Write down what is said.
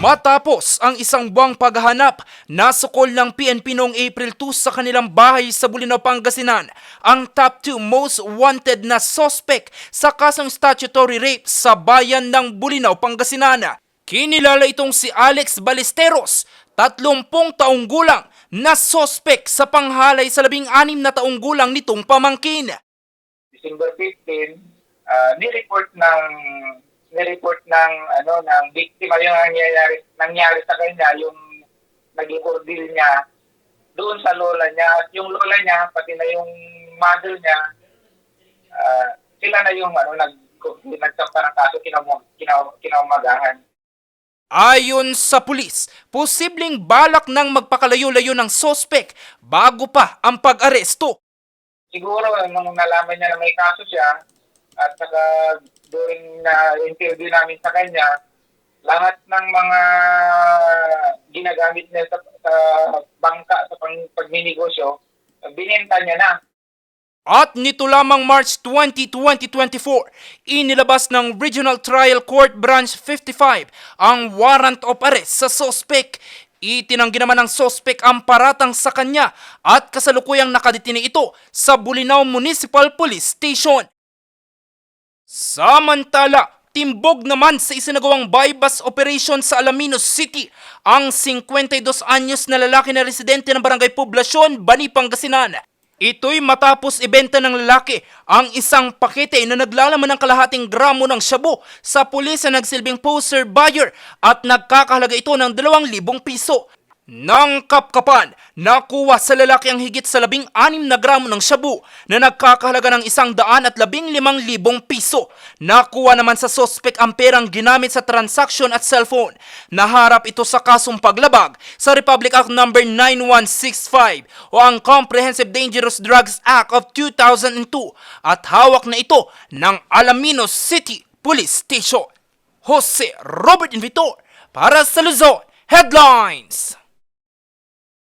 Matapos ang isang buwang paghahanap, nasukol ng PNP noong April 2 sa kanilang bahay sa Bulinaw, Pangasinan ang top 2 most wanted na suspect sa kasong statutory rape sa bayan ng Bulinaw, Pangasinan. Kinilala itong si Alex Balesteros, 30 taong gulang na suspect sa panghalay sa 16 na taong gulang nitong pamangkin. December 15, ah, ni-report ng ni-report ng ano ng biktima yung nangyayari nangyari sa kanya yung naging ordeal niya doon sa lola niya at yung lola niya pati na yung mother niya ah, sila na yung ano nag nagsampa ng kaso kinam kinaw, kinamagahan. Ayon sa pulis, posibleng balak ng magpakalayo-layo ng sospek bago pa ang pag-aresto. Siguro nung nalaman niya na may kaso siya at saka during na interview namin sa kanya, lahat ng mga ginagamit niya sa, sa bangka sa pang, pagninegosyo, binenta niya na. At nito lamang March 20, 2024, inilabas ng Regional Trial Court Branch 55 ang warrant of arrest sa sospek. Itinanggi naman ng sospek ang paratang sa kanya at kasalukuyang nakadetine ito sa Bulinaw Municipal Police Station. Samantala, timbog naman sa isinagawang bypass operation sa Alaminos City ang 52 anyos na lalaki na residente ng Barangay Poblasyon, Bani, Pangasinan. Ito'y matapos ibenta ng lalaki ang isang pakete na naglalaman ng kalahating gramo ng shabu sa pulis na nagsilbing poster buyer at nagkakahalaga ito ng 2,000 piso. Nang kapkapan, nakuha sa lalaki ang higit sa labing anim na gramo ng shabu na nagkakahalaga ng isang daan at labing limang libong piso. Nakuha naman sa sospek ang perang ginamit sa transaction at cellphone. Naharap ito sa kasong paglabag sa Republic Act No. 9165 o ang Comprehensive Dangerous Drugs Act of 2002 at hawak na ito ng Alaminos City Police Station. Jose Robert Invitor para sa Luzon Headlines!